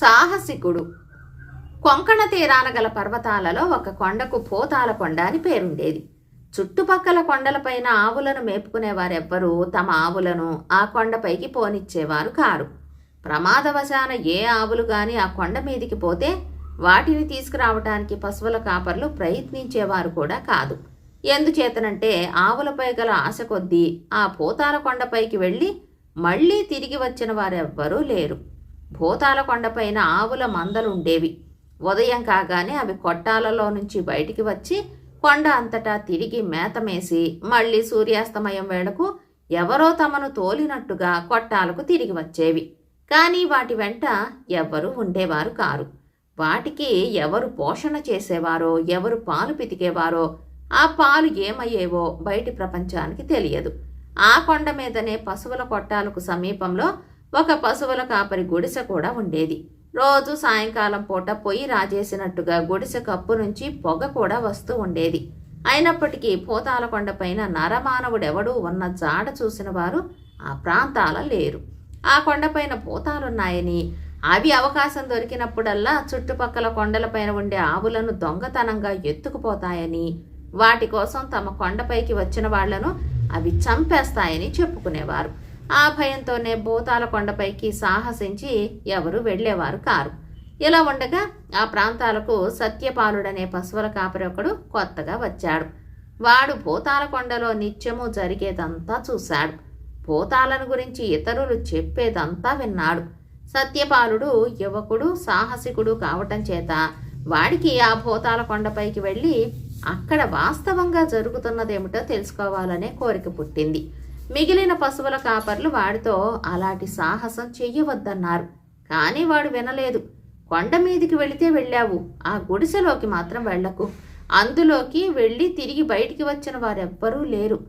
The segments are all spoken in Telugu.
సాహసికుడు. కొంకణ తీరాన గల పర్వతాలలో ఒక కొండకు పోతాల కొండ అని పేరుండేది. చుట్టుపక్కల కొండలపైన ఆవులను మేపుకునేవారెవ్వరూ తమ ఆవులను ఆ కొండపైకి పోనిచ్చేవారు కారు. ప్రమాదవశాన ఏ ఆవులు గాని ఆ కొండ మీదికి పోతే వాటిని తీసుకురావటానికి పశువుల కాపర్లు ప్రయత్నించేవారు కూడా కాదు. ఎందుచేతనంటే ఆవులపై గల ఆశ కొద్దీ ఆ పోతాల కొండపైకి వెళ్ళి మళ్ళీ తిరిగి వచ్చిన వారెవ్వరూ లేరు. భూతాల కొండపైన ఆవుల మందలుండేవి. ఉదయం కాగానే అవి కొట్టాలలో నుంచి బయటికి వచ్చి కొండ అంతటా తిరిగి మేతమేసి మళ్ళీ సూర్యాస్తమయం వేళకు ఎవరో తమను తోలినట్టుగా కొట్టాలకు తిరిగి వచ్చేవి. కానీ వాటి వెంట ఎవ్వరూ ఉండేవారు కారు. వాటికి ఎవరు పోషణ చేసేవారో ఎవరు పాలు పితికేవారో ఆ పాలు ఏమయ్యేవో బయటి ప్రపంచానికి తెలియదు. ఆ కొండ మీదనే పశువుల కొట్టాలకు సమీపంలో ఒక పశువుల కాపరి గుడిసె కూడా ఉండేది. రోజు సాయంకాలం పూట పొయ్యి రాజేసినట్టుగా గుడిసె కప్పు నుంచి పొగ కూడా వస్తూ ఉండేది. అయినప్పటికీ పోతాల కొండపైన నరమానవుడెవడూ ఉన్న జాడ చూసిన వారు ఆ ప్రాంతాల లేరు. ఆ కొండపైన భూతాలున్నాయని అవి అవకాశం దొరికినప్పుడల్లా చుట్టుపక్కల కొండలపైన ఉండే ఆవులను దొంగతనంగా ఎత్తుకుపోతాయని వాటి కోసం తమ కొండపైకి వచ్చిన వాళ్ళను అవి చంపేస్తాయని చెప్పుకునేవారు. ఆ భయంతోనే భూతాల కొండపైకి సాహసించి ఎవరు వెళ్ళేవారు కారు. ఇలా ఉండగా ఆ ప్రాంతాలకు సత్యపాలుడనే పశువుల కాపరి ఒకడు కొత్తగా వచ్చాడు. వాడు భూతాల కొండలో నిత్యము జరిగేదంతా చూశాడు. భూతాలను గురించి ఇతరులు చెప్పేదంతా విన్నాడు. సత్యపాలుడు యువకుడు సాహసికుడు కావటం చేత వాడికి ఆ భూతాల కొండపైకి వెళ్ళి అక్కడ వాస్తవంగా జరుగుతున్నదేమిటో తెలుసుకోవాలనే కోరిక పుట్టింది. మిగిలిన పశువుల కాపర్లు వాడితో అలాంటి సాహసం చెయ్యవద్దన్నారు. కానీ వాడు వినలేదు. కొండ మీదికి వెళితే వెళ్ళావు. ఆ గుడిసెలోకి మాత్రం వెళ్ళకు. అందులోకి వెళ్ళి తిరిగి బయటికి వచ్చిన వారెవ్వరూ లేరు.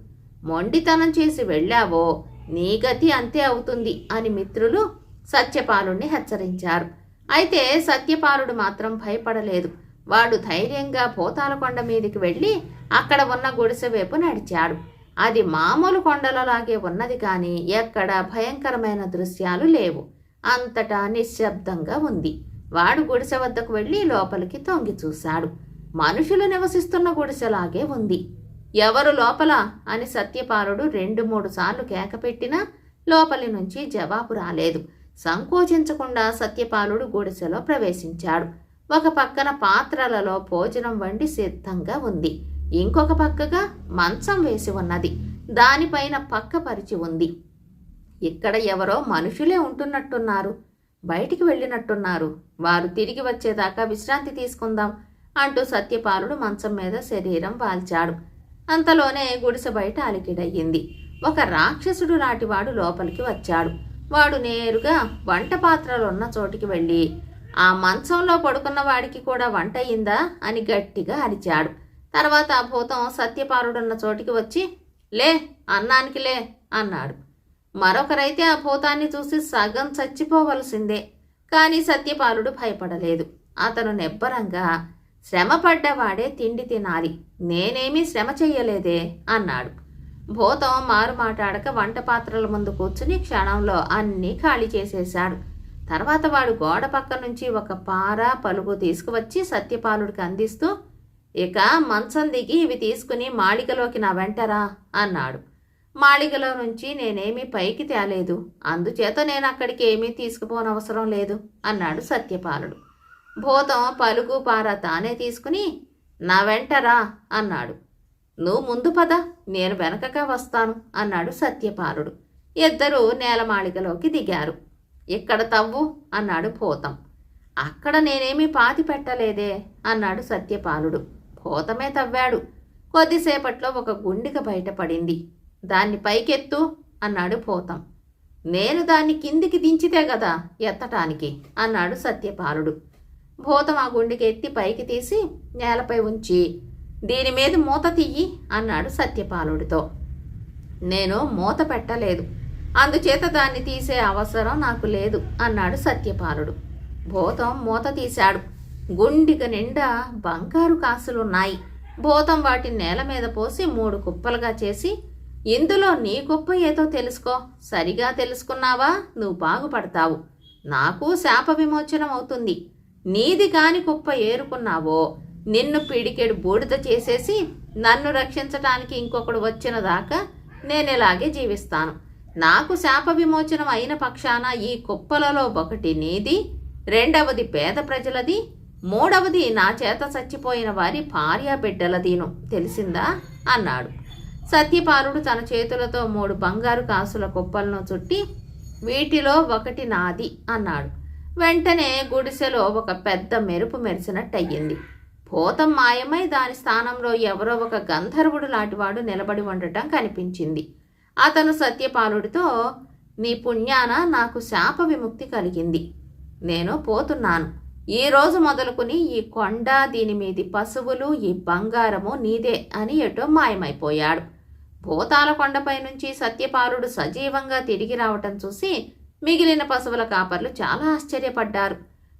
మొండితనం చేసి వెళ్ళావో నీ గతి అంతే అవుతుంది అని మిత్రులు సత్యపాలుణ్ణి హెచ్చరించారు. అయితే సత్యపాలుడు మాత్రం భయపడలేదు. వాడు ధైర్యంగా పోతాల కొండ మీదికి వెళ్ళి అక్కడ ఉన్న గుడిసె వైపు నడిచాడు. అది మామూలు కొండలలాగే ఉన్నది కానీ ఎక్కడ భయంకరమైన దృశ్యాలు లేవు. అంతటా నిశ్శబ్దంగా ఉంది. వాడు గుడిసె వద్దకు వెళ్ళి లోపలికి తొంగి చూశాడు. మనుషులు నివసిస్తున్న గుడిసెలాగే ఉంది. ఎవరు లోపల? అని సత్యపాలుడు రెండు మూడు సార్లు కేకపెట్టినా లోపలి నుంచి జవాబు రాలేదు. సంకోచించకుండా సత్యపాలుడు గుడిసెలో ప్రవేశించాడు. ఒక పక్కన పాత్రలలో భోజనం వండి సిద్ధంగా ఉంది. ఇంకొక పక్కగా మంచం వేసి ఉన్నది. దానిపైన పక్క పరిచి ఉంది. ఇక్కడ ఎవరో మనుషులే ఉంటున్నట్టున్నారు. బయటికి వెళ్ళినట్టున్నారు. వారు తిరిగి వచ్చేదాకా విశ్రాంతి తీసుకుందాం అంటూ సత్యపాలుడు మంచం మీద శరీరం వాల్చాడు. అంతలోనే గుడిసె బయట అలికిడయ్యింది. ఒక రాక్షసుడు లాంటివాడు లోపలికి వచ్చాడు. వాడు నేరుగా వంట పాత్రలున్న చోటికి వెళ్ళి ఆ మంచంలో పడుకున్న వాడికి కూడా వంట అయిందా అని గట్టిగా అరిచాడు. తర్వాత ఆ భూతం సత్యపాలుడున్న చోటికి వచ్చి లే అన్నానికి లే అన్నాడు. మరొకరైతే ఆ భూతాన్ని చూసి సగం చచ్చిపోవలసిందే కానీ సత్యపాలుడు భయపడలేదు. అతను నిబ్బరంగా శ్రమపడ్డవాడే తిండి తినాలి నేనేమీ శ్రమ చెయ్యలేదే అన్నాడు. భూతం మారు మాట్లాడక వంట పాత్రల ముందు కూర్చుని క్షణంలో అన్నీ ఖాళీ చేసేశాడు. తర్వాత వాడు గోడ పక్క నుంచి ఒక పార పలుగు తీసుకువచ్చి సత్యపాలుడికి అందిస్తూ ఇక మంచం దిగి ఇవి తీసుకుని మాళికలోకి నా వెంటరా అన్నాడు. మాళికలో నుంచి నేనేమీ పైకి తేలేదు. అందుచేత నేను అక్కడికి ఏమీ తీసుకుపోనవసరం లేదు అన్నాడు సత్యపాలుడు. భూతం పలుగు పార తానే తీసుకుని నా వెంటరా అన్నాడు. నువ్వు ముందు పద నేను వెనకగా వస్తాను అన్నాడు సత్యపాలుడు. ఇద్దరూ నేలమాళికలోకి దిగారు. ఇక్కడ తవ్వు అన్నాడు భూతం. అక్కడ నేనేమీ పాతి పెట్టలేదే అన్నాడు సత్యపాలుడు. భూతమే తవ్వాడు. కొద్దిసేపట్లో ఒక గుండిక బయటపడింది. దాన్ని పైకెత్తు అన్నాడు భూతం నేను దాన్ని కిందికి దించితే కదా ఎత్తటానికి అన్నాడు సత్యపాలుడు. భూతం ఆ గుండెకి ఎత్తి పైకి తీసి నేలపై ఉంచి దీని మీద మూత తీయి అన్నాడు సత్యపాలుడితో. నేను మూత పెట్టలేదు. అందుచేత దాన్ని తీసే అవసరం నాకు లేదు అన్నాడు సత్యపాలుడు. భూతం మూత తీశాడు. గుండిక నిండా బంగారు కాసులున్నాయి. భూతం వాటిని నేల మీద పోసి మూడు కుప్పలుగా చేసి ఇందులో నీ కుప్ప ఏదో తెలుసుకో. సరిగా తెలుసుకున్నావా? నువ్వు బాగుపడతావు. నాకు శాప విమోచనం అవుతుంది. నీది కాని కుప్ప ఏరుకున్నావో? నిన్ను పిడికెడు బూడిద చేసేసి నన్ను రక్షించటానికి ఇంకొకడు వచ్చిన దాకా నేను ఇలాగే జీవిస్తాను. నాకు శాప విమోచనం అయిన పక్షాన ఈ కుప్పలలో ఒకటి నీది రెండవది పేద ప్రజలది మూడవది నా చేత చచ్చిపోయిన వారి భార్య బిడ్డల దీనం తెలిసిందా? అన్నాడు. సత్యపాలుడు తన చేతులతో మూడు బంగారు కాసుల కుప్పలను చుట్టి వీటిలో ఒకటి నాది అన్నాడు. వెంటనే గుడిసెలో ఒక పెద్ద మెరుపు మెరిసినట్టయింది. భూతం మాయమై దాని స్థానంలో ఎవరో ఒక గంధర్వుడు లాంటివాడు నిలబడి ఉండటం కనిపించింది. అతను సత్యపాలుడితో నీ పుణ్యాన నాకు శాప విముక్తి కలిగింది. నేను పోతున్నాను. ఈ రోజు మొదలుకుని ఈ కొండ దీని మీది పశువులు ఈ బంగారము నీదే అని ఎటో మాయమైపోయాడు. భూతాల కొండపై నుంచి సత్యపాలుడు సజీవంగా తిరిగి రావటం చూసి మిగిలిన పశువుల కాపర్లు చాలా ఆశ్చర్యపడ్డారు.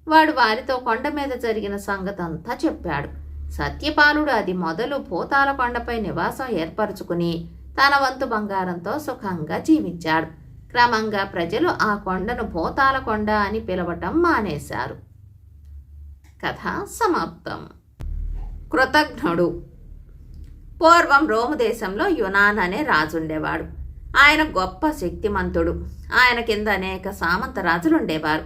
వాడు వారితో కొండ మీద జరిగిన సంగతంతా చెప్పాడు. సత్యపాలుడు అది మొదలు భూతాల కొండపై నివాసం ఏర్పరచుకుని తన వంతు బంగారంతో సుఖంగా జీవించాడు. క్రమంగా ప్రజలు ఆ కొండను భూతాల కొండ అని పిలవటం మానేశారు. కథ సమాప్తం. కృతజ్ఞుడు. పూర్వం రోము దేశంలో యునాన్ అనే రాజుండేవాడు. ఆయన గొప్ప శక్తిమంతుడు. ఆయన కింద అనేక సామంత రాజులుండేవారు.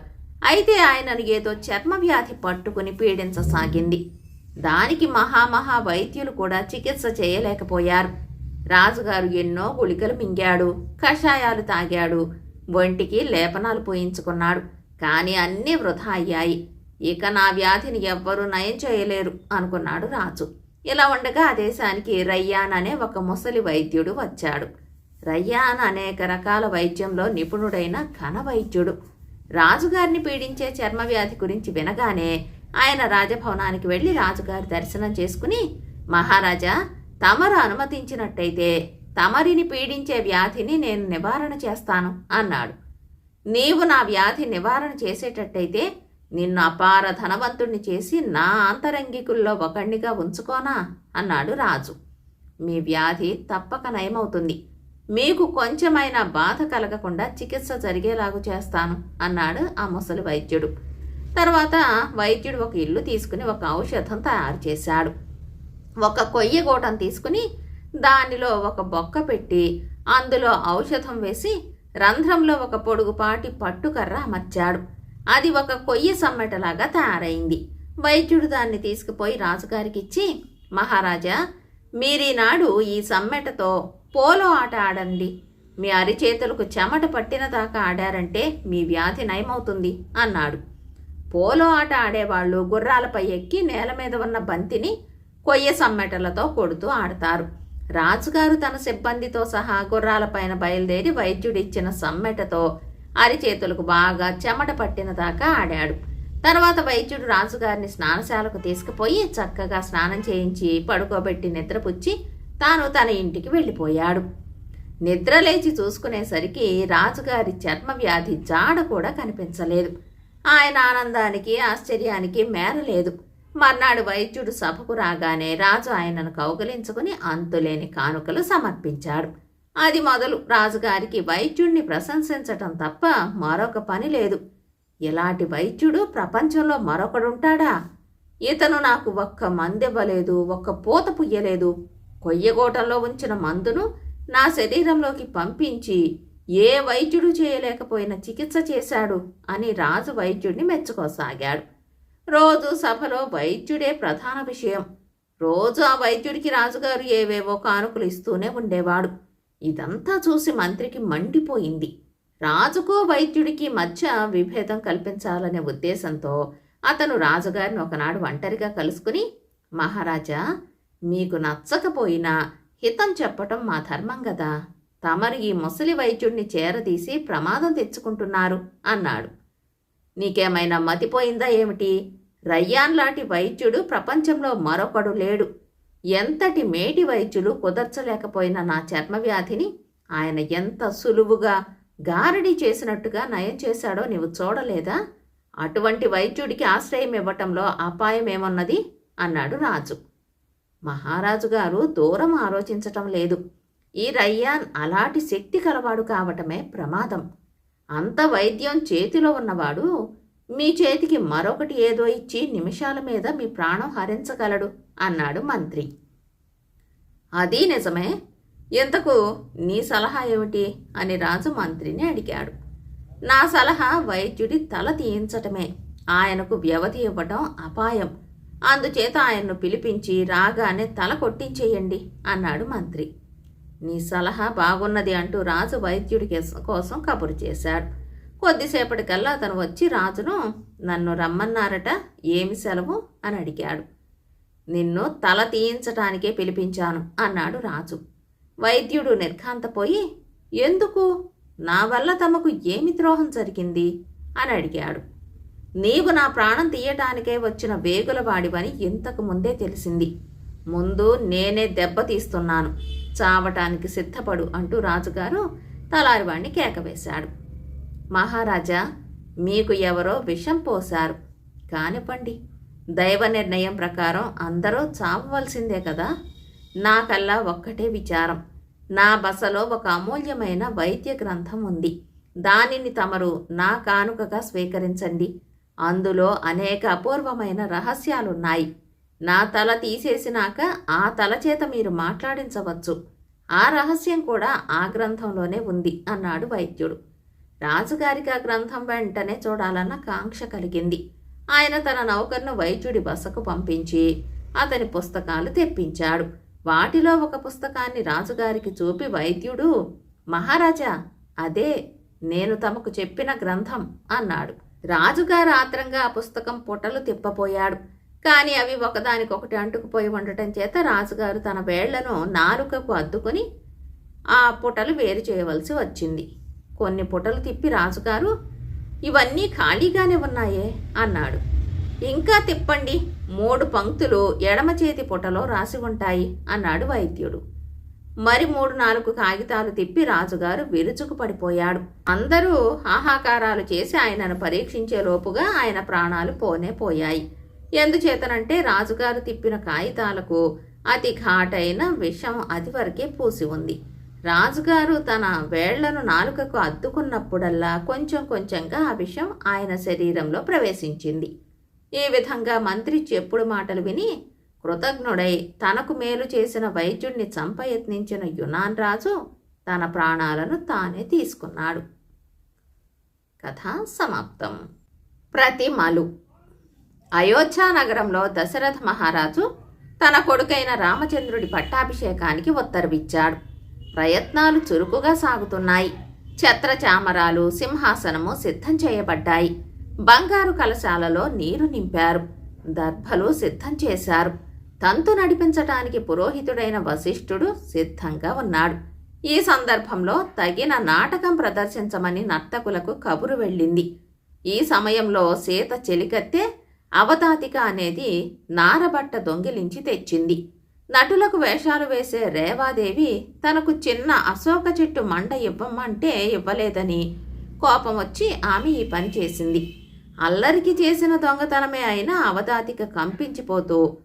అయితే ఆయనను ఏదో చర్మ వ్యాధి పట్టుకుని పీడించసాగింది. దానికి మహామహా వైద్యులు కూడా చికిత్స చేయలేకపోయారు. రాజుగారు ఎన్నో గుళికలు మింగాడు కషాయాలు తాగాడు ఒంటికి లేపనాలు పోయించుకున్నాడు. కానీ అన్నీ వృధా అయ్యాయి. ఇక నా వ్యాధిని ఎవ్వరూ నయం చేయలేరు అనుకున్నాడు రాజు. ఇలా ఉండగా ఆ దేశానికి రయ్యాన్ అనే ఒక ముసలి వైద్యుడు వచ్చాడు. రయ్యాన్ అనేక రకాల వైద్యంలో నిపుణుడైన ఘన వైద్యుడు. రాజుగారిని పీడించే చర్మ వ్యాధి గురించి వినగానే ఆయన రాజభవనానికి వెళ్ళి రాజుగారి దర్శనం చేసుకుని మహారాజా తమరు అనుమతించినట్టయితే తమరిని పీడించే వ్యాధిని నేను నివారణ చేస్తాను అన్నాడు. నీవు నా వ్యాధి నివారణ చేసేటట్టయితే నిన్ను అపార ధనవంతుణ్ణి చేసి నా అంతరంగికుల్లో ఒకణ్ణిగా ఉంచుకోనా? అన్నాడు రాజు. మీ వ్యాధి తప్పక నయమవుతుంది. మీకు కొంచెమైనా బాధ కలగకుండా చికిత్స జరిగేలాగు చేస్తాను అన్నాడు ఆ ముసలి వైద్యుడు. తర్వాత వైద్యుడు ఒక ఇల్లు తీసుకుని ఒక ఔషధం తయారు చేశాడు. ఒక కొయ్య గోటం తీసుకుని దానిలో ఒక బొక్క పెట్టి అందులో ఔషధం వేసి రంధ్రంలో ఒక పొడుగుపాటి పట్టుకర్ర అమర్చాడు. అది ఒక కొయ్య సమ్మెటలాగా తయారైంది. వైద్యుడు దాన్ని తీసుకుపోయి రాజుగారికి ఇచ్చి మహారాజా మీరీనాడు ఈ సమ్మెటతో పోలో ఆట ఆడండి. మీ అరిచేతులకు చెమట పట్టిన దాకా ఆడారంటే మీ వ్యాధి నయమవుతుంది అన్నాడు. పోలో ఆట ఆడేవాళ్ళు గుర్రాలపై ఎక్కి నేల మీద ఉన్న బంతిని కొయ్య సమ్మెటలతో కొడుతూ ఆడతారు. రాజుగారు తన సిబ్బందితో సహా గుర్రాలపైన బయలుదేరి వైద్యుడిచ్చిన సమ్మెటతో అరిచేతులకు బాగా చెమట పట్టిన దాకా ఆడాడు. తర్వాత వైద్యుడు రాజుగారిని స్నానశాలకు తీసుకుపోయి చక్కగా స్నానం చేయించి పడుకోబెట్టి నిద్రపుచ్చి తాను తన ఇంటికి వెళ్ళిపోయాడు. నిద్ర లేచి చూసుకునేసరికి రాజుగారి చర్మ వ్యాధి జాడ కూడా కనిపించలేదు. ఆయన ఆనందానికి ఆశ్చర్యానికి మేరలేదు. మర్నాడు వైద్యుడు సభకు రాగానే రాజు ఆయనను కౌగలించుకుని అంతులేని కానుకలు సమర్పించాడు. అది మొదలు రాజుగారికి వైద్యుణ్ణి ప్రశంసించటం తప్ప మరొక పని లేదు. ఇలాంటి వైద్యుడు ప్రపంచంలో మరొకడుంటాడా? ఇతను నాకు ఒక్క మందివ్వలేదు ఒక్క పూత పుయ్యలేదు. కొయ్యగోటంలో ఉంచిన మందును నా శరీరంలోకి పంపించి ఏ వైద్యుడు చేయలేకపోయిన చికిత్స చేశాడు అని రాజు వైద్యుడిని మెచ్చుకోసాగాడు. రోజు సభలో వైద్యుడే ప్రధాన విషయం. రోజు ఆ వైద్యుడికి రాజుగారు ఏవేవో కానుకలు ఇస్తూనే ఉండేవాడు. ఇదంతా చూసి మంత్రికి మండిపోయింది. రాజుకో వైద్యుడికి మధ్య విభేదం కల్పించాలనే ఉద్దేశంతో అతను రాజుగారిని ఒకనాడు ఒంటరిగా కలుసుకుని మహారాజా మీకు నచ్చకపోయినా హితం చెప్పటం మా ధర్మం కదా తమరు ఈ ముసలి వైద్యుడిని చేరదీసి ప్రమాదం తెచ్చుకుంటున్నారు అన్నాడు. నీకేమైనా మతిపోయిందా ఏమిటి? రయ్యాన్ లాంటి వైద్యుడు ప్రపంచంలో మరొకడు లేడు. ఎంతటి మేటి వైద్యులు కుదర్చలేకపోయిన నా చర్మ వ్యాధిని ఆయన ఎంత సులువుగా గారడీ చేసినట్టుగా నయం చేశాడో నీవు చూడలేదా? అటువంటి వైద్యుడికి ఆశ్రయం ఇవ్వటంలో అపాయం అన్నాడు రాజు. మహారాజు గారు దూరం ఆలోచించటం లేదు. ఈ రయ్యాన్ అలాంటి శక్తి కలవాడు కావటమే ప్రమాదం. అంత వైద్యం చేతిలో ఉన్నవాడు మీ చేతికి మరొకటి ఏదో ఇచ్చి నిమిషాల మీద మీ ప్రాణం హరించగలడు అన్నాడు మంత్రి. అది నిజమే. ఇంతకు నీ సలహా ఏమిటి? అని రాజు మంత్రిని అడిగాడు. నా సలహా వైద్యుడి తల తీయించటమే. ఆయనకు వ్యవధి ఇవ్వటం అపాయం. అందుచేత ఆయన్ను పిలిపించి రాగానే తల కొట్టించేయండి అన్నాడు మంత్రి. నీ సలహా బాగున్నది అంటూ రాజు వైద్యుడి కోసం కబురు చేశాడు. కొద్దిసేపటికల్లా అతను వచ్చి రాజును నన్ను రమ్మన్నారట ఏమి సెలవు? అని అడిగాడు. నిన్ను తల తీయించటానికే పిలిపించాను అన్నాడు రాజు. వైద్యుడు నిర్ఘాంతపోయి ఎందుకు? నా వల్ల తమకు ఏమి ద్రోహం జరిగింది? అని అడిగాడు. నీవు నా ప్రాణం తీయటానికే వచ్చిన వేగుల వాడివని ఇంతకు ముందే తెలిసింది. ముందు నేనే దెబ్బతీస్తున్నాను చావటానికి సిద్ధపడు అంటూ రాజుగారు తలారివాణ్ణి కేకవేశాడు. మహారాజా మీకు ఎవరో విషం పోశారు. కానివ్వండి దైవ నిర్ణయం ప్రకారం అందరూ చావవలసిందే కదా? నాకల్లా ఒక్కటే విచారం. నా బసలో ఒక అమూల్యమైన వైద్య గ్రంథం ఉంది. దానిని తమరు నా కానుకగా స్వీకరించండి. అందులో అనేక అపూర్వమైన రహస్యాలున్నాయి. నా తల తీసేసినాక ఆ తల చేత మీరు మాట్లాడించవచ్చు. ఆ రహస్యం కూడా ఆ గ్రంథంలోనే ఉంది అన్నాడు వైద్యుడు. రాజుగారికి ఆ గ్రంథం వెంటనే చూడాలన్న కాంక్ష కలిగింది. ఆయన తన నౌకర్ను వైద్యుడి బసకు పంపించి అతని పుస్తకాలు తెప్పించాడు. వాటిలో ఒక పుస్తకాన్ని రాజుగారికి చూపి వైద్యుడు మహారాజా అదే నేను తమకు చెప్పిన గ్రంథం అన్నాడు. రాజుగారు ఆత్రంగా ఆ పుస్తకం పుటలు తిప్పపోయాడు కానీ అవి ఒకదానికొకటి అంటుకుపోయి ఉండటం చేత రాజుగారు తన వేళ్ళను నాలుకకు అద్దుకొని ఆ పుటలు వేరు చేయవలసి వచ్చింది. కొన్ని పుటలు తిప్పి రాజుగారు ఇవన్నీ ఖాళీగానే ఉన్నాయే అన్నాడు. ఇంకా తిప్పండి మూడు పంక్తులు ఎడమ చేతి పుటలో రాసి ఉంటాయి అన్నాడు వైద్యుడు. మరి మూడు నాలుగు కాగితాలు తిప్పి రాజుగారు విరుచుకు పడిపోయాడు. అందరూ హాహాకారాలు చేసి ఆయనను పరీక్షించే లోపుగా ఆయన ప్రాణాలు పోనే పోయాయి. ఎందుచేతనంటే రాజుగారు తిప్పిన కాగితాలకు అతి ఘాటైన విషం అది వరకే పూసి ఉంది. రాజుగారు తన వేళ్ళను నాలుకకు అద్దుకున్నప్పుడల్లా కొంచెం కొంచెంగా ఆ విషం ఆయన శరీరంలో ప్రవేశించింది. ఈ విధంగా మంత్రి చెప్పుడు మాటలు విని కృతజ్ఞుడై తనకు మేలు చేసిన వైద్యుణ్ణి చంపయత్నించిన యునాన్ రాజు తన ప్రాణాలను తానే తీసుకున్నాడు. కథ సమాప్తం. ప్రతిమలు అయోధ్య నగరంలో దశరథ మహారాజు తన కొడుకైన రామచంద్రుడి పట్టాభిషేకానికి ఉత్తర్విచ్చాడు. ప్రయత్నాలు చురుకుగా సాగుతున్నాయి. ఛత్రచామరాలు సింహాసనము సిద్ధం చేయబడ్డాయి. బంగారు కలశాలలో నీరు నింపారు. దర్భలు సిద్ధం చేశారు. తంతు నడిపించటానికి పురోహితుడైన వశిష్ఠుడు సిద్ధంగా ఉన్నాడు. ఈ సందర్భంలో తగిన నాటకం ప్రదర్శించమని నర్తకులకు కబురు వెళ్ళింది. ఈ సమయంలో సీత చెలికత్తే అవతాతిక అనేది నారబట్ట దొంగిలించి తెచ్చింది. నటులకు వేషాలు వేసే రేవాదేవి తనకు చిన్న అశోక చెట్టు మండ ఇవ్వమంటే ఇవ్వలేదని కోపం వచ్చి ఆమె ఈ పని చేసింది. అల్లరికి చేసిన దొంగతనమే అయినా అవధాతికి కంపించిపోతూ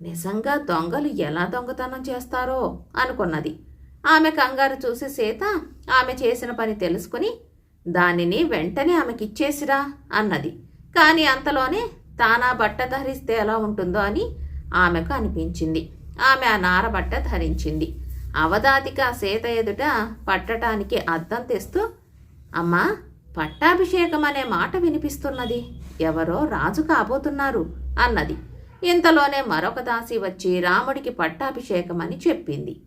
నిజంగా దొంగలు ఎలా దొంగతనం చేస్తారో అనుకున్నది. ఆమె కంగారు చూసి సీత ఆమె చేసిన పని తెలుసుకుని దానిని వెంటనే ఆమెకిచ్చేసిరా అన్నది. కానీ అంతలోనే తానా బట్ట ధరిస్తే ఎలా ఉంటుందో అని ఆమెకు అనిపించింది. ఆమె ఆ నారబట్ట ధరించింది. అవధాతిక సీత ఎదుట పట్టటానికి అద్దం తెస్తూ అమ్మా పట్టాభిషేకం అనే మాట వినిపిస్తున్నది. ఎవరో రాజు కాబోతున్నారు అన్నది. ఇంతలోనే మరొక దాసి వచ్చి రాముడికి పట్టాభిషేకం అని చెప్పింది.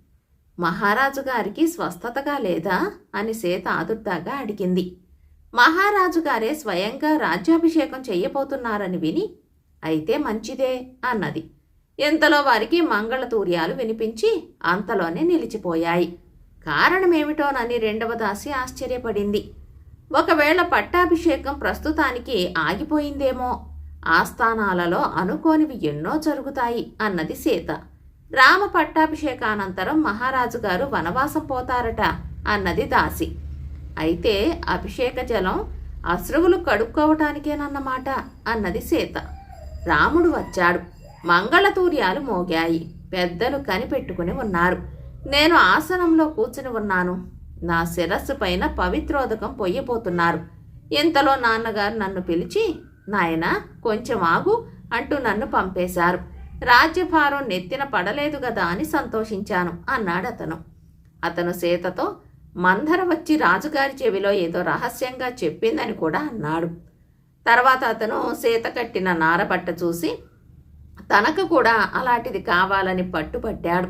మహారాజు గారికి స్వస్థతగా లేదా? అని సీత ఆదుర్దాగా అడిగింది. మహారాజు గారే స్వయంగా రాజ్యాభిషేకం చెయ్యబోతున్నారని విని అయితే మంచిదే అన్నది. ఇంతలో వారికి మంగళతూర్యాలు వినిపించి అంతలోనే నిలిచిపోయాయి. కారణమేమిటోనని రెండవ దాసి ఆశ్చర్యపడింది. ఒకవేళ పట్టాభిషేకం ప్రస్తుతానికి ఆగిపోయిందేమో? ఆస్థానాలలో అనుకోనివి ఎన్నో జరుగుతాయి అన్నది సీత. రామ పట్టాభిషేకానంతరం మహారాజు గారు వనవాసం పోతారట అన్నది దాసి. అయితే అభిషేక జలం అశ్రువులు కడుక్కోవటానికేనన్నమాట అన్నది సీత. రాముడు వచ్చాడు. మంగళతూర్యాలు మోగాయి. పెద్దలు కనిపెట్టుకుని ఉన్నారు. నేను ఆసనంలో కూర్చుని ఉన్నాను. నా శిరస్సు పైన పవిత్రోదకం పొయ్యబోతున్నారు. ఇంతలో నాన్నగారు నన్ను పిలిచి నాయన కొంచెం ఆగు అంటూ నన్ను పంపేశారు. రాజ్యభారం నెత్తిన పడలేదు కదా అని సంతోషించాను అన్నాడు అతను. అతను సీతతో మందర వచ్చి రాజుగారి చెవిలో ఏదో రహస్యంగా చెప్పిందని కూడా అన్నాడు. తర్వాత అతను సీత కట్టిన నారబట్ట చూసి తనకు కూడా అలాంటిది కావాలని పట్టుపట్టాడు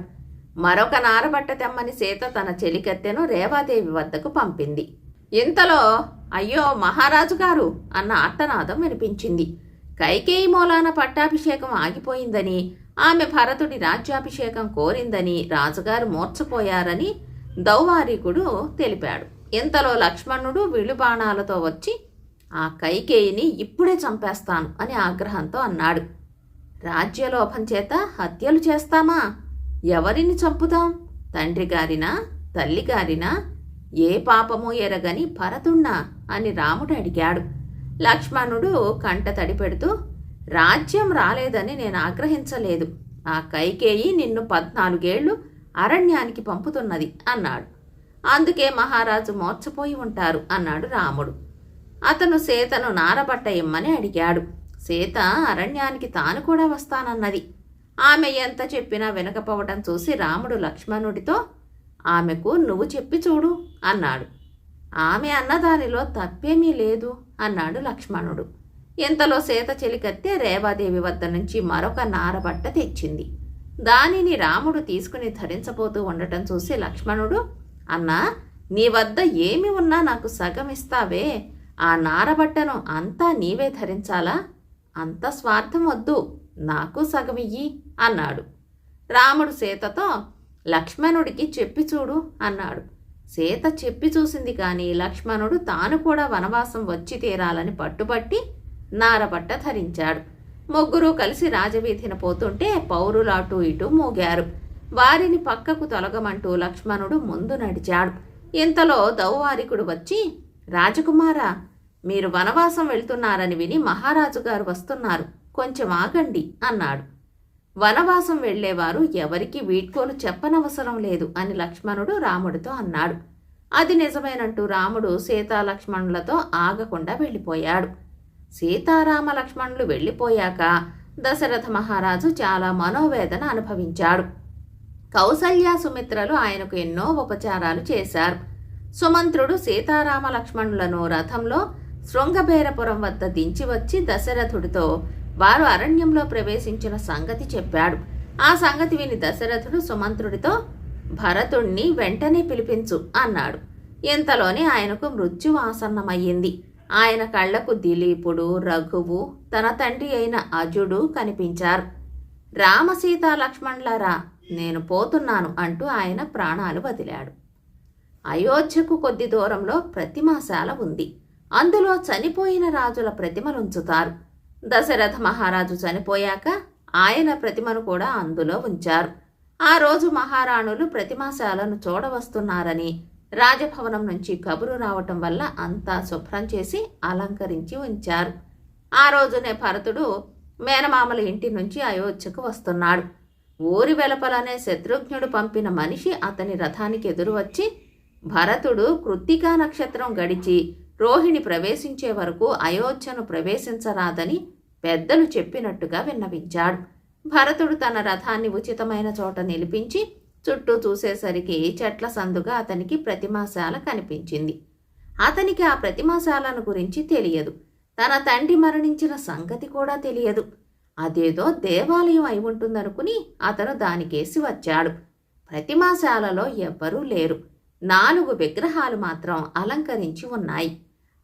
మరొక నారబట్ట తెమ్మని సీత తన చెలికత్తెను రేవాదేవి వద్దకు పంపింది. ఇంతలో అయ్యో మహారాజు గారు అన్న అట్టనాదం వినిపించింది. కైకేయి మూలాన పట్టాభిషేకం ఆగిపోయిందని ఆమె భరతుడి రాజ్యాభిషేకం కోరిందని రాజుగారు మూర్చపోయారని దౌవారీకుడు తెలిపాడు. ఇంతలో లక్ష్మణుడు విలుబాణాలతో వచ్చి ఆ కైకేయిని ఇప్పుడే చంపేస్తాను అని ఆగ్రహంతో అన్నాడు. రాజ్యలోభం చేత హత్యలు చేస్తామా? ఎవరిని చంపుదాం తండ్రి గారినా? తల్లి గారినా? ఏ పాపము ఎరగని భరతున్నా అని రాముడు అడిగాడు. లక్ష్మణుడు కంట తడి పెడుతూ రాజ్యం రాలేదని నేను ఆగ్రహించలేదు. ఆ కైకేయి నిన్ను పద్నాలుగేళ్ళు అరణ్యానికి పంపుతున్నది అన్నాడు. అందుకే మహారాజు మోర్చపోయి ఉంటారు అన్నాడు రాముడు. అతను సీతను నారబట్ట ఇమ్మని అడిగాడు. సీత అరణ్యానికి తాను కూడా వస్తానన్నది. ఆమె ఎంత చెప్పినా వినకపోవటం చూసి రాముడు లక్ష్మణుడితో ఆమెకు నువ్వు చెప్పి చూడు అన్నాడు. ఆమె అన్నదానిలో తప్పేమీ లేదు అన్నాడు లక్ష్మణుడు. ఇంతలో సీత చెలికత్తే రేవాదేవి వద్ద నుంచి మరొక నారబట్ట తెచ్చింది. దానిని రాముడు తీసుకుని ధరించబోతూ ఉండటం చూసి లక్ష్మణుడు అన్నా నీ వద్ద ఏమి ఉన్నా నాకు సగం ఇస్తావే. ఆ నారబట్టను అంతా నీవే ధరించాలా? అంత స్వార్థం వద్దు నాకు సగమియ్యి అన్నాడు. రాముడు సీతతో లక్ష్మణుడికి చెప్పి చూడు అన్నాడు. సీత చెప్పి చూసింది కానీ లక్ష్మణుడు తాను కూడా వనవాసం వచ్చి తీరాలని పట్టుబట్టి నారబట్ట ధరించాడు. ముగ్గురు కలిసి రాజవీధిన పోతుంటే పౌరులు అటు ఇటు మూగారు. వారిని పక్కకు తొలగమంటూ లక్ష్మణుడు ముందు నడిచాడు. ఇంతలో దౌవారికుడు వచ్చి రాజకుమారా మీరు వనవాసం వెళ్తున్నారని విని మహారాజు గారు వస్తున్నారు. కొంచెం ఆగండి అన్నాడు. వనవాసం వెళ్ళేవారు ఎవరికి వీడ్కోలు చెప్పనవసరం లేదు అని లక్ష్మణుడు రాముడితో అన్నాడు. అది నిజమేనంటూ రాముడు సీతాలక్ష్మణులతో ఆగకుండా వెళ్ళిపోయాడు. సీతారామ లక్ష్మణులు వెళ్ళిపోయాక దశరథ మహారాజు చాలా మనోవేదన అనుభవించాడు. కౌసల్య సుమిత్రలు ఆయనకు ఎన్నో ఉపచారాలు చేశారు. సుమంత్రుడు సీతారామ లక్ష్మణులను రథంలో శృంగభైరపురం వద్ద దించి వచ్చి దశరథుడితో వారు అరణ్యంలో ప్రవేశించిన సంగతి చెప్పాడు. ఆ సంగతి విని దశరథుడు సుమంత్రుడితో భరతుణ్ణి వెంటనే పిలిపించు అన్నాడు. ఇంతలోనే ఆయనకు మృత్యు ఆసన్నమయ్యింది ఆయన కళ్ళకు దిలీపుడు రఘువు తన తండ్రి అయిన అజుడు కనిపించారు. రామసీత లక్ష్మణులారా నేను పోతున్నాను అంటూ ఆయన ప్రాణాలు వదిలాడు. అయోధ్యకు కొద్ది దూరంలో ప్రతిమాశాల ఉంది. అందులో చనిపోయిన రాజుల ప్రతిమలుంచుతారు. దశరథ మహారాజు చనిపోయాక ఆయన ప్రతిమను కూడా అందులో ఉంచారు. ఆ రోజు మహారాణులు ప్రతిమాశాలను చూడవస్తున్నారని రాజభవనం నుంచి కబురు రావటం వల్ల అంతా శుభ్రం చేసి అలంకరించి ఉంచారు. ఆ రోజునే భరతుడు మేనమామల ఇంటి నుంచి అయోధ్యకు వస్తున్నాడు. ఊరి వెలపలనే శత్రుఘ్నుడు పంపిన మనిషి అతని రథానికి ఎదురు వచ్చి భరతుడు కృత్తికా నక్షత్రం గడిచి రోహిణి ప్రవేశించే వరకు అయోధ్యను ప్రవేశించరాదని పెద్దలు చెప్పినట్టుగా విన్నవించాడు. భరతుడు తన రథాన్ని ఉచితమైన చోట నిలిపించి చుట్టూ చూసేసరికి చెట్ల సందుగా అతనికి ప్రతిమాశాల కనిపించింది. అతనికి ఆ ప్రతిమాశాలను గురించి తెలియదు. తన తండ్రి మరణించిన సంగతి కూడా తెలియదు. అదేదో దేవాలయం అయి ఉంటుందనుకుని అతను దానికేసి వచ్చాడు. ప్రతిమాశాలలో ఎవ్వరూ లేరు. నాలుగు విగ్రహాలు మాత్రం అలంకరించి ఉన్నాయి.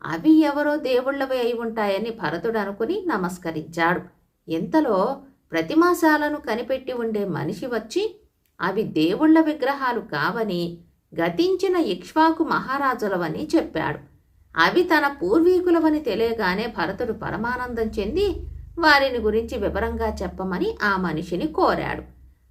అవి ఎవరో దేవుళ్ళవి అయి ఉంటాయని భరతుడు అనుకుని నమస్కరించాడు. ఇంతలో ప్రతిమాశాలను కనిపెట్టి ఉండే మనిషి వచ్చి అవి దేవుళ్ళ విగ్రహాలు కావని గతించిన ఇక్ష్వాకు మహారాజులవని చెప్పాడు. అవి తన పూర్వీకులవని తెలియగానే భరతుడు పరమానందం చెంది వారిని గురించి వివరంగా చెప్పమని ఆ మనిషిని కోరాడు.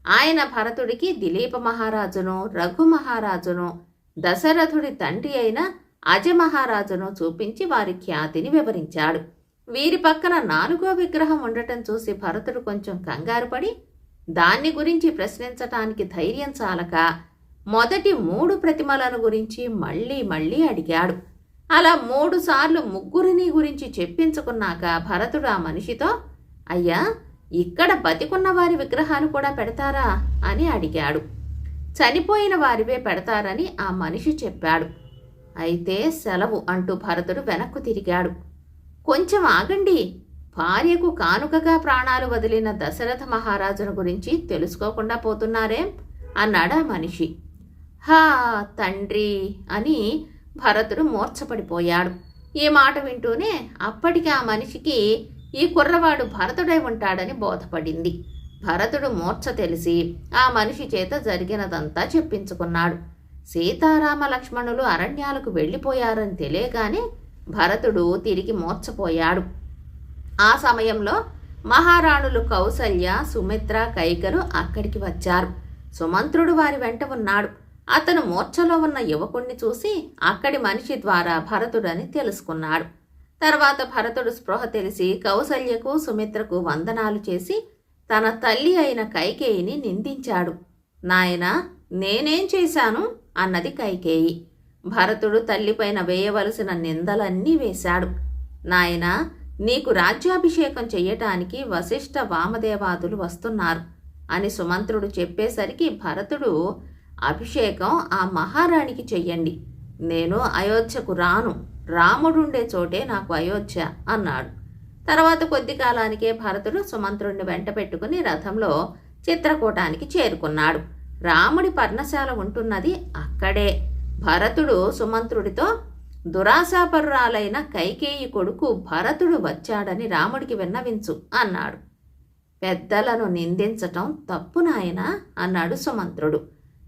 ఆయన భరతుడికి దిలీప మహారాజును రఘు మహారాజును దశరథుడి తండ్రి అయిన అజమహారాజును చూపించి వారి ఖ్యాతిని వివరించాడు. వీరి పక్కన నాలుగో విగ్రహం ఉండటం చూసి భరతుడు కొంచెం కంగారుపడి దాన్ని గురించి ప్రశ్నించటానికి ధైర్యం చాలక మొదటి మూడు ప్రతిమలను గురించి మళ్ళీ మళ్ళీ అడిగాడు. అలా మూడుసార్లు ముగ్గురిని గురించి చెప్పించుకున్నాక భరతుడు ఆ మనిషితో అయ్యా ఇక్కడ బతికున్న వారి విగ్రహాలు కూడా పెడతారా? అని అడిగాడు. చనిపోయిన వారివే పెడతారని ఆ మనిషి చెప్పాడు. అయితే సెలవు అంటూ భరతుడు వెనక్కు తిరిగాడు. కొంచెం ఆగండి. భార్యకు కానుకగా ప్రాణాలు వదిలిన దశరథ మహారాజును గురించి తెలుసుకోకుండా పోతున్నారేం? అన్నాడు ఆ మనిషి. హా తండ్రి అని భరతుడు మూర్ఛపడిపోయాడు. ఈ మాట వింటూనే అప్పటికి ఆ మనిషికి ఈ కుర్రవాడు భరతుడై ఉంటాడని బోధపడింది. భరతుడు మూర్ఛ తెలిసి ఆ మనిషి చేత జరిగినదంతా చెప్పించుకున్నాడు. సీతారామ లక్ష్మణులు అరణ్యాలకు వెళ్ళిపోయారని తెలియగానే భరతుడు తిరిగి మోర్చపోయాడు. ఆ సమయంలో మహారాణులు కౌసల్య సుమిత్ర కైకలు అక్కడికి వచ్చారు. సుమంత్రుడు వారి వెంట ఉన్నాడు. అతను మోర్చలో ఉన్న యువకుణ్ణి చూసి అక్కడి మనిషి ద్వారా భరతుడని తెలుసుకున్నాడు. తర్వాత భరతుడు స్పృహ తెలిసి కౌసల్యకు సుమిత్రకు వందనాలు చేసి తన తల్లి అయిన కైకేయిని నిందించాడు. నాయన నేనేం చేశాను? అన్నది కైకేయి. భరతుడు తల్లిపైన వేయవలసిన నిందలన్నీ వేశాడు. నాయనా నీకు రాజ్యాభిషేకం చెయ్యటానికి వశిష్ఠ వామదేవాదులు వస్తున్నారు అని సుమంత్రుడు చెప్పేసరికి భరతుడు అభిషేకం ఆ మహారాణికి చెయ్యండి. నేను అయోధ్యకు రాను. రాముడుండే చోటే నాకు అయోధ్య అన్నాడు. తర్వాత కొద్ది కాలానికే భరతుడు సుమంత్రుడిని వెంట పెట్టుకుని రథంలో చిత్రకూటానికి చేరుకున్నాడు. రాముడి పర్ణశాల ఉంటున్నది అక్కడే. భరతుడు సుమంత్రుడితో దురాశాపరురాలైన కైకేయి కొడుకు భరతుడు వచ్చాడని రాముడికి విన్నవించు అన్నాడు. పెద్దలను నిందించటం తప్పు నాయనా అన్నాడు సుమంత్రుడు.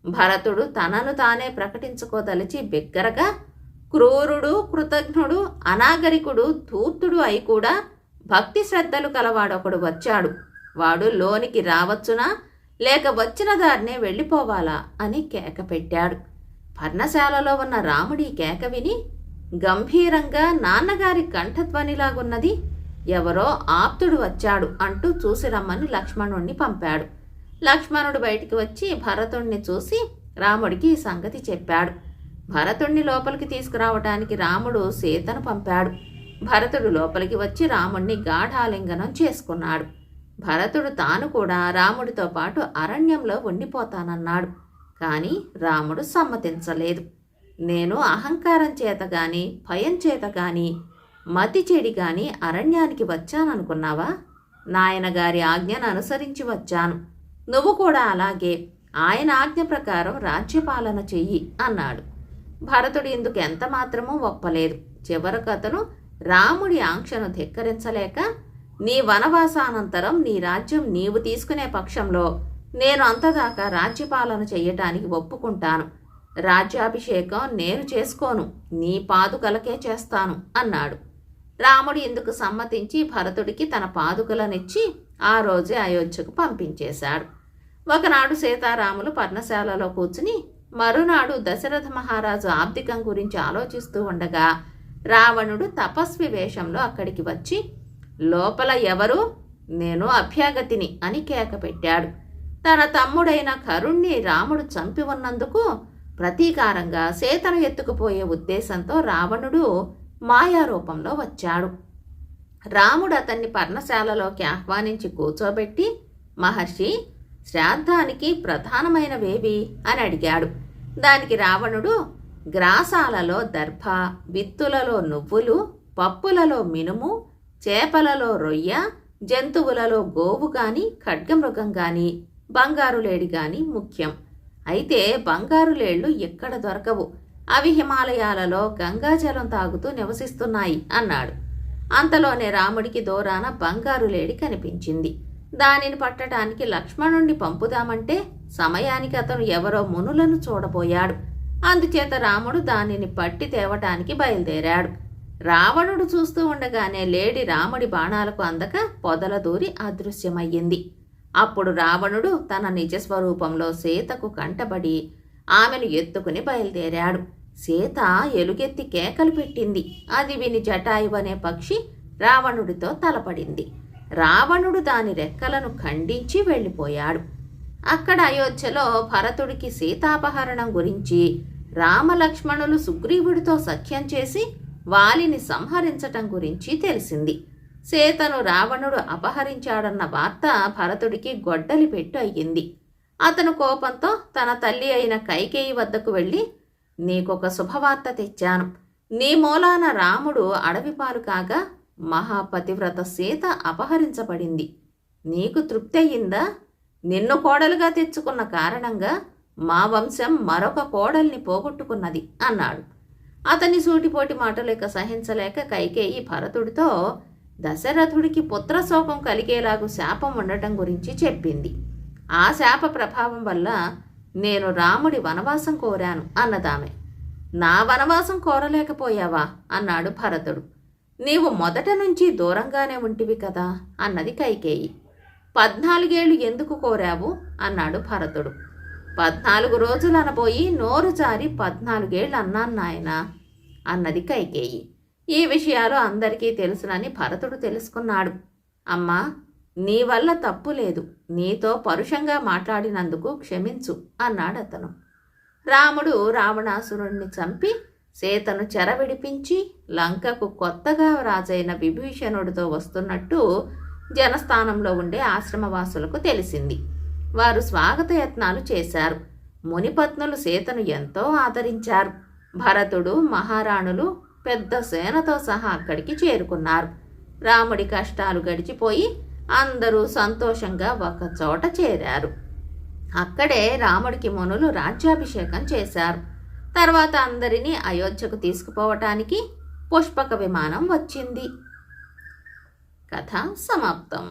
భరతుడు తనను తానే ప్రకటించుకోదలిచి బిగ్గరగా క్రూరుడు కృతజ్ఞుడు అనాగరికుడు ధూర్తుడు అయి కూడా భక్తి శ్రద్ధలు కలవాడొకడు వచ్చాడు. వాడు లోనికి రావచ్చునా? లేక వచ్చిన దారినే వెళ్ళిపోవాలా అని కేక పెట్టాడు. పర్ణశాలలో ఉన్న రాముడి కేక విని గంభీరంగా నాన్నగారి కంఠధ్వనిలాగున్నది ఎవరో ఆప్తుడు వచ్చాడు అంటూ చూసి రమ్మని లక్ష్మణుణ్ణి పంపాడు. లక్ష్మణుడు బయటికి వచ్చి భరతుణ్ణి చూసి రాముడికి ఈ సంగతి చెప్పాడు. భరతుణ్ణి లోపలికి తీసుకురావటానికి రాముడు సీతను పంపాడు. భరతుడు లోపలికి వచ్చి రాముణ్ణి గాఢాలింగనం చేసుకున్నాడు. భరతుడు తాను కూడా రాముడితో పాటు అరణ్యంలో ఉండిపోతానన్నాడు. కానీ రాముడు సమ్మతించలేదు. నేను అహంకారం చేత గాని భయం చేత గాని మతి చెడి గాని అరణ్యానికి వచ్చాననుకున్నావా? నాయనగారి ఆజ్ఞను అనుసరించి వచ్చాను. నువ్వు కూడా అలాగే ఆయన ఆజ్ఞ ప్రకారం రాజ్యపాలన చెయ్యి అన్నాడు. భరతుడు ఇందుకు ఎంత మాత్రమూ ఒప్పలేదు. చివరకు అతను రాముడి ఆంక్షను ధిక్కరించలేక నీ వనవాసానంతరం నీ రాజ్యం నీవు తీసుకునే పక్షంలో నేను అంతదాకా రాజ్యపాలన చెయ్యటానికి ఒప్పుకుంటాను. రాజ్యాభిషేకం నేను చేసుకోను నీ పాదుకలకే చేస్తాను అన్నాడు. రాముడు ఇందుకు సమ్మతించి భరతుడికి తన పాదుకలనిచ్చి ఆ రోజే అయోధ్యకు పంపించేశాడు. ఒకనాడు సీతారాములు పర్ణశాలలో కూర్చుని మరునాడు దశరథ మహారాజు ఆబ్దికం గురించి ఆలోచిస్తూ ఉండగా రావణుడు తపస్వి వేషంలో అక్కడికి వచ్చి లోపల ఎవరు? నేను అభ్యాగతిని అని కేక పెట్టాడు తన తమ్ముడైన కరుణ్ణి రాముడు చంపి ఉన్నందుకు ప్రతీకారంగా సీతను ఎత్తుకుపోయే ఉద్దేశంతో రావణుడు మాయారూపంలో వచ్చాడు. రాముడు అతన్ని పర్ణశాలలోకి ఆహ్వానించి కూర్చోబెట్టి మహర్షి శ్రాద్ధానికి ప్రధానమైనవేవి? అని అడిగాడు. దానికి రావణుడు గ్రాసాలలో దర్భ విత్తులలో నువ్వులు పప్పులలో మినుము చేపలలో రొయ్య జంతువులలో గోవు గాని ఖడ్గమృగం గాని బంగారు లేడి గాని ముఖ్యం. అయితే బంగారులేళ్ళు ఎక్కడ దొరకవు? అవి హిమాలయాలలో గంగాజలం తాగుతూ నివసిస్తున్నాయి అన్నాడు. అంతలోనే రాముడికి దూరాన బంగారులేడి కనిపించింది. దానిని పట్టడానికి లక్ష్మణుణ్ణి పంపుదామంటే సమయానికి అతను ఎవరో మునులను చూడబోయాడు. అందుచేత రాముడు దానిని పట్టి తేవటానికి బయలుదేరాడు. రావణుడు చూస్తూ ఉండగానే లేడి రాముడి బాణాలకు అందక పొదల దూరి అదృశ్యమయ్యింది. అప్పుడు రావణుడు తన నిజస్వరూపంలో సీతకు కంటబడి ఆమెను ఎత్తుకుని బయలుదేరాడు. సీత ఎలుగెత్తి కేకలు పెట్టింది. అది విని జటాయు అనే పక్షి రావణుడితో తలపడింది. రావణుడు దాని రెక్కలను ఖండించి వెళ్ళిపోయాడు. అక్కడ అయోధ్యలో భరతుడికి సీతాపహరణం గురించి రామలక్ష్మణులు సుగ్రీవుడితో సఖ్యం చేసి వాలిని సంహరించటం గురించి తెలిసింది. సీతను రావణుడు అపహరించాడన్న వార్త భరతుడికి గొడ్డలి పెట్టు అయ్యింది. అతను కోపంతో తన తల్లి అయిన కైకేయి వద్దకు వెళ్ళి నీకొక శుభవార్త తెచ్చాను. నీ మూలాన రాముడు అడవిపాలు కాగా మహాపతివ్రత సీత అపహరించబడింది. నీకు తృప్తి అయ్యిందా? నిన్ను కోడలుగా తెచ్చుకున్న కారణంగా మా వంశం మరొక కోడల్ని పోగొట్టుకున్నది అన్నాడు. అతని సూటిపోటి మాటలేక సహించలేక కైకేయి భరతుడితో దశరథుడికి పుత్రశోకం కలిగేలాగు శాపం ఉండటం గురించి చెప్పింది. ఆ శాప ప్రభావం వల్ల నేను రాముడి వనవాసం కోరాను అన్నదామె. నా వనవాసం కోరలేకపోయావా? అన్నాడు భరతుడు. నీవు మొదట నుంచి దూరంగానే ఉంటివి కదా? అన్నది కైకేయి. పద్నాలుగేళ్ళు ఎందుకు కోరావు? అన్నాడు భరతుడు. పద్నాలుగు రోజులు అనబోయి నోరు జారి పద్నాలుగేళ్ళు అన్నాను నాయనా. అన్నది కైకేయి. ఈ విషయాలు అందరికీ తెలుసునని భరతుడు తెలుసుకున్నాడు. అమ్మా నీ వల్ల తప్పు లేదు. నీతో పరుషంగా మాట్లాడినందుకు క్షమించు అన్నాడు అతను. రాముడు రావణాసురుణ్ణి చంపి సీతను చెర విడిపించి లంకకు కొత్తగా రాజైన విభీషణుడితో వస్తున్నట్టు జనస్థానంలో ఉండే ఆశ్రమవాసులకు తెలిసింది. వారు స్వాగతయత్నాలు చేశారు. మునిపత్నులు సీతను ఎంతో ఆదరించారు. భరతుడు మహారాణులు పెద్ద సేనతో సహా అక్కడికి చేరుకున్నారు. రాముడి కష్టాలు గడిచిపోయి అందరూ సంతోషంగా ఒక చోట చేరారు. అక్కడే రాముడికి మునులు రాజ్యాభిషేకం చేశారు. తర్వాత అందరినీ అయోధ్యకు తీసుకుపోవటానికి పుష్పక విమానం వచ్చింది. కథ సమాప్తం.